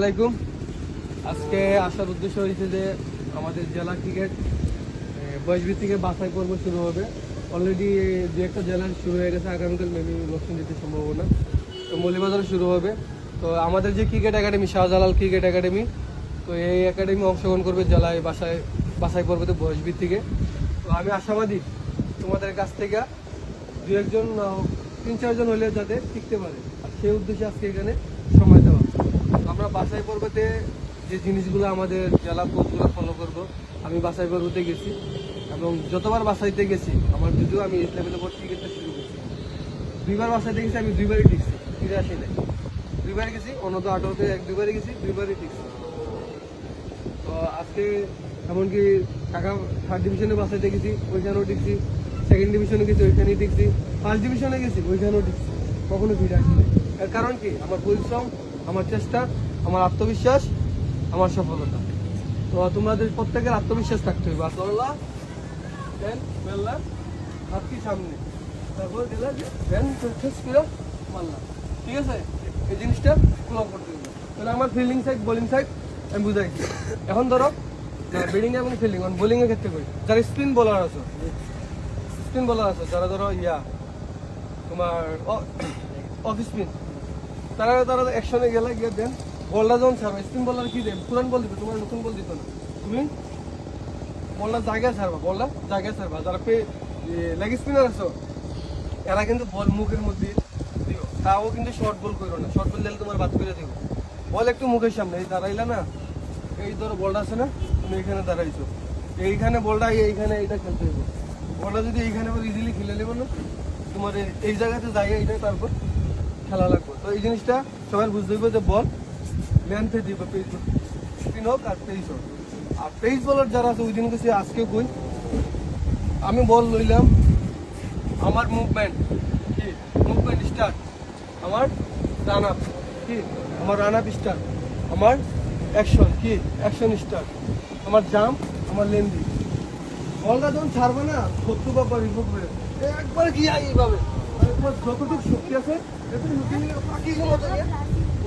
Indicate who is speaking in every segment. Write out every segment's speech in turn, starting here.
Speaker 1: আলাইকুম। আজকে আসার উদ্দেশ্য হয়েছে যে আমাদের জেলা ক্রিকেট বয়সবি থেকে বাছাই পর্ব শুরু হবে। অলরেডি দু একটা জেলা শুরু হয়ে গেছে, আগামীকাল মেবি দিতে সম্ভাবনা। তো মলিবাজারে শুরু হবে। তো আমাদের যে cricket academy, Shahjalal cricket academy, তো এই একাডেমি অংশগ্রহণ করবে জেলায় বাসায় বাছাই পর্বতে বয়সবি থেকে। তো আমি আশাবাদী তোমাদের কাছ থেকে দু একজন তিন চারজন হলে যাতে টিকতে পারে। আর সেই উদ্দেশ্যে আজকে এখানে সময় দেওয়া। আমরা বাসাই পর্বতে যে জিনিসগুলো আমাদের জেলা কোচগুলো ফলো করব, আমি বাসাই পর্বতে গেছি এবং যতবার বাসাইতে গেছি, আমার যদিও আমি এই লেভেলে ভর্তি ক্রিকেটটা শুরু করছি। দুইবার বাসাইতে গেছি, আমি দুইবারই টিকছি, ফিরে আসি নাই। দুইবার গেছি, অনন্ত আঠারোতে এক দুইবারই গেছি, দুইবারই টিকছি। তো আজকে এমনকি ঢাকা থার্ড ডিভিশনে বাসাইতে গেছি, ওইখানেও টিকছি সেকেন্ড ডিভিশনে গেছি, ওইখানেই টিকছি ফার্স্ট ডিভিশনে গেছি, ওইখানেও টিকছি, কখনো ফিরে আসিনি এর কারণ কি? আমার পরিশ্রম, আমার চেষ্টা আমার আত্মবিশ্বাস, আমার সফলতা। তো তোমাদের প্রত্যেকের আত্মবিশ্বাস থাকতে হবে দেন তারপর ঠিক আছে? এই ফিল্ডিং এখন ধরো ব্যাটিং এবং ফিল্ডিং বোলিং এর ক্ষেত্রে করি। যারা স্পিন বোলার আছো স্পিন বোলার আছো, যারা ধরো ইয়া, তোমার অফ স্পিন তারা তারা একশনে গেলে গিয়ে দেন বলটা যখন ছাড়বে স্পিন বলার কি দেন পুরান বল দিবে, তোমার নতুন বল দিত না। তুমি? বলটা জায়গায় ছাড়বা বলটা জায়গায় ছাড়বা। যারা পে লেগ স্পিনার আছো, এরা কিন্তু বল মুখের মধ্যে দিও। তাও কিন্তু শর্ট বল করো না। শর্ট বল দিলে তোমার বাদ করে দিও। বল একটু মুখের সামনে, এই দাঁড়াইলা না, এই ধরো বলটা আছে না, তুমি এখানে দাঁড়াইছো। এইখানে বলটা এইখানে এইটা খেলতে হবে বলটা যদি এইখানে ইজিলি খেলে নেব না, তোমার এই- জায়গাতে জায়গা এইটা তারপর খেলা লাগবে। তো এই জিনিসটা সবাই বুঝতে হবে যে বল লেন্থে দিবে পেজ স্পিন হোক আর পেজ হোক। আর পেজ বলার যারা আছে ওই দিন গেছে আজকে কই, আমি বল লইলাম, আমার মুভমেন্ট কি? মুভমেন্ট স্টার্ট আমার রান আপ কি? আমার রান আপ স্টার্ট আমার অ্যাকশন কি? অ্যাকশন স্টার্ট আমার জাম্প আমার লেন্দি বলটা যখন ছাড়বে না শত্রু বা রিপোর্ট করে। একবার কি এইভাবে। যতটুকু শক্তি আছে, এতটুকু লুকিয়ে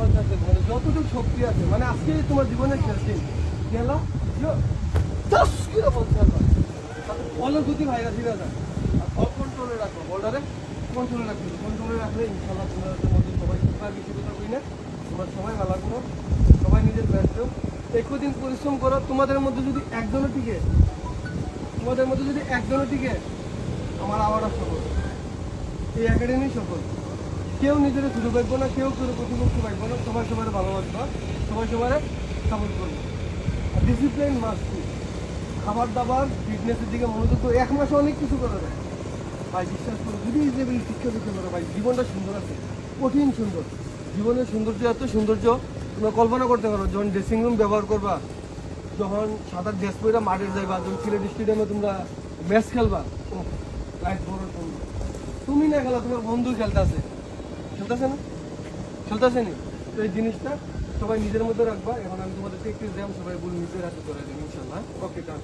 Speaker 1: বাকিগুলো থেকে। মানে যতটুকু শক্তি আছে মানে আজকে তোমার জীবনে খেলছি খেলা দশ কিলো আর বল কন্ট্রোলে রাখো বলটারে কন্ট্রোলে রাখবে কন্ট্রোলে রাখলে ইনশাল্লাহ তোমাদের মধ্যে সবাই কিছু তোমার সবাই নিজের ব্যস্ত একদিন পরিশ্রম করো, তোমাদের মধ্যে যদি একজনও টিকে তোমাদের মধ্যে যদি একজনও টিকে আমার আবার সফল এই একাডেমি সফল। কেউ নিজের শুরু পাইবো না, কেউ কেউ প্রতিপক্ষ পাইবো না, সবাই সবার ভালোবাসবা, সবাই সবার সাপোর্ট করব। ডিসিপ্লিন মাস্ট খাবার দাবার ফিটনেসের দিকে মনোযোগ করে এক মাসে অনেক কিছু করা যায়। ভাই, বিশ্বাস করো, যদি যে শিক্ষা দিতে পারো, ভাই, জীবনটা সুন্দর আছে, কঠিন সুন্দর। জীবনের সৌন্দর্য এত সৌন্দর্য, তোমরা কল্পনা করতে পারো, যখন ড্রেসিং রুম ব্যবহার করবা, যখন সাঁতার ড্রেস পরে মাঠে যাইবা, যখন সিলেট স্টেডিয়ামে তোমরা ম্যাচ খেলবা লাইফ বড় তুমি না খেলা, তোমার বন্ধু খেলতেছে। খেলতেছে না খেলতেছে নি তো এই জিনিসটা সবাই নিজের মধ্যে রাখবা, এখন আমি তোমাদেরকে একটু দেব সবাই বলে নিজের হাতে করে দিন ইনশাল্লাহ ওকে ডান